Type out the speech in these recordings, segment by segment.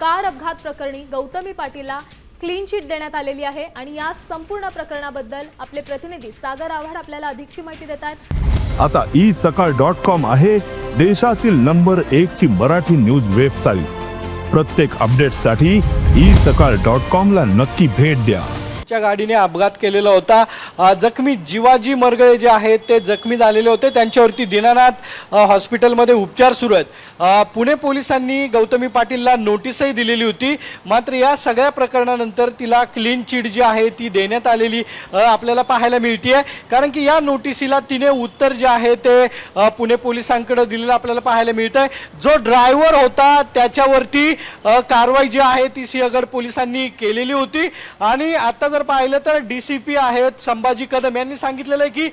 Car अपघात प्रकरणी गौतमी पाटीलला क्लीन चिट देण्यात आलेली आहे आणि या संपूर्ण प्रकरणाबद्दल आपले प्रतिनिधी सागर आव्हाड आपल्याला अधिकची माहिती देत आहेत. आता ई सकाळ डॉट कॉम आहे देशातील नंबर एक ची मराठी न्यूज वेबसाईट प्रत्येक अपडेटसाठी ई सकाळ डॉट कॉम ला नक्की भेट द्या. च्या गाडीने अपघात केलेला होता. जखमी जीवाजी मरगळे जे आहेत ते जखमी झालेले होते. त्यांच्यावरती दीनानाथ हॉस्पिटलमध्ये उपचार सुरू आहेत. पुणे पोलिसांनी गौतमी पाटीलला नोटीसही दिलेली होती. मात्र या सगळ्या प्रकरणानंतर तिला क्लीन चिट जी आहे ती देण्यात आलेली आपल्याला पाहायला मिळते कारण की या नोटिसीला तिने उत्तर जे आहे ते पुणे पोलिसांकडे दिलेलं आपल्याला पाहायला मिळतंय. जो ड्रायव्हर होता त्याच्यावरती कारवाई जी आहे ती सिंहगड पोलिसांनी केलेली होती. आणि आता जर पाहिलं तर डी सी पी आहेत संभाजी कदम यांनी सांगितलेलं आहे की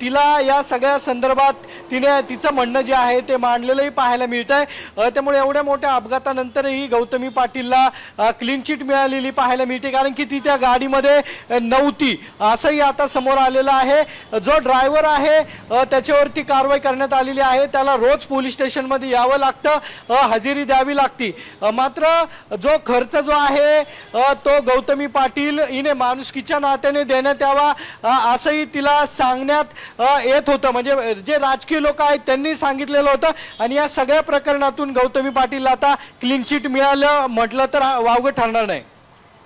तिला या सगळ्या संदर्भात तिने तिचं म्हणणं जे आहे ते मांडलेलंही पाहायला मिळत आहे त्यामुळे एवढ्या मोठ्या अपघातानंतरही गौतमी पाटीलला क्लीन चिट मिळालेली पाहायला मिळते. कारण की ती त्या गाडीमध्ये नव्हती. असंही आता समोर आलेलं आहे. जो ड्रायव्हर आहे त्याच्यावरती कारवाई करण्यात आलेली आहे. त्याला रोज पोलीस स्टेशनमध्ये यावं लागतं हजेरी द्यावी लागती. मात्र जो खर्च जो आहे तो गौतमी पाटील हिने माणुसकीच्या नात्याने देण्यात यावा असंही तिला सांगण्यात येत होतं. म्हणजे जे राजकीय लोक आहेत त्यांनी सांगितलेलं होतं. आणि या सगळ्या प्रकरणातून गौतमी पाटीलला आता क्लीन चिट मिळालं. म्हटलं तर वावगं ठरणार नाही.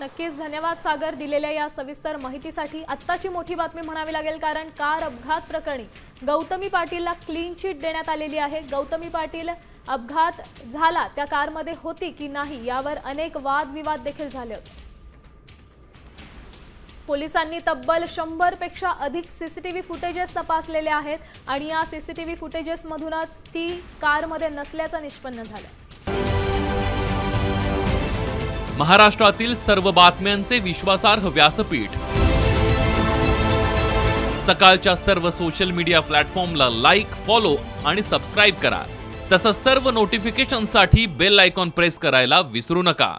नक्कीच. धन्यवाद सागर दिलेल्या या सविस्तर माहितीसाठी. आत्ताची मोठी बातमी म्हणावी लागेल कारण कार अपघात प्रकरणी गौतमी पाटीलला क्लीन चिट देण्यात आलेली आहे. गौतमी पाटील अपघात झाला. त्या कारमध्ये होती की नाही यावर अनेक वादविवाद देखील झाले. होते पोलिसांनी तब्बल शंभरपेक्षा अधिक सीसीटीव्ही फुटेजेस तपासलेले आहेत आणि या सीसीटीव्ही फुटेजेस मधूनच ती कारमध्ये नसल्याचं निष्पन्न झालं महाराष्ट्रातील सर्व बातम्यांचे विश्वासार्ह व्यासपीठ. सकाळच्या सर्व सोशल मीडिया प्लॅटफॉर्मला लाईक फॉलो आणि सबस्क्राईब करा. तसंच सर्व नोटिफिकेशनसाठी बेल आयकॉन प्रेस करायला विसरू नका.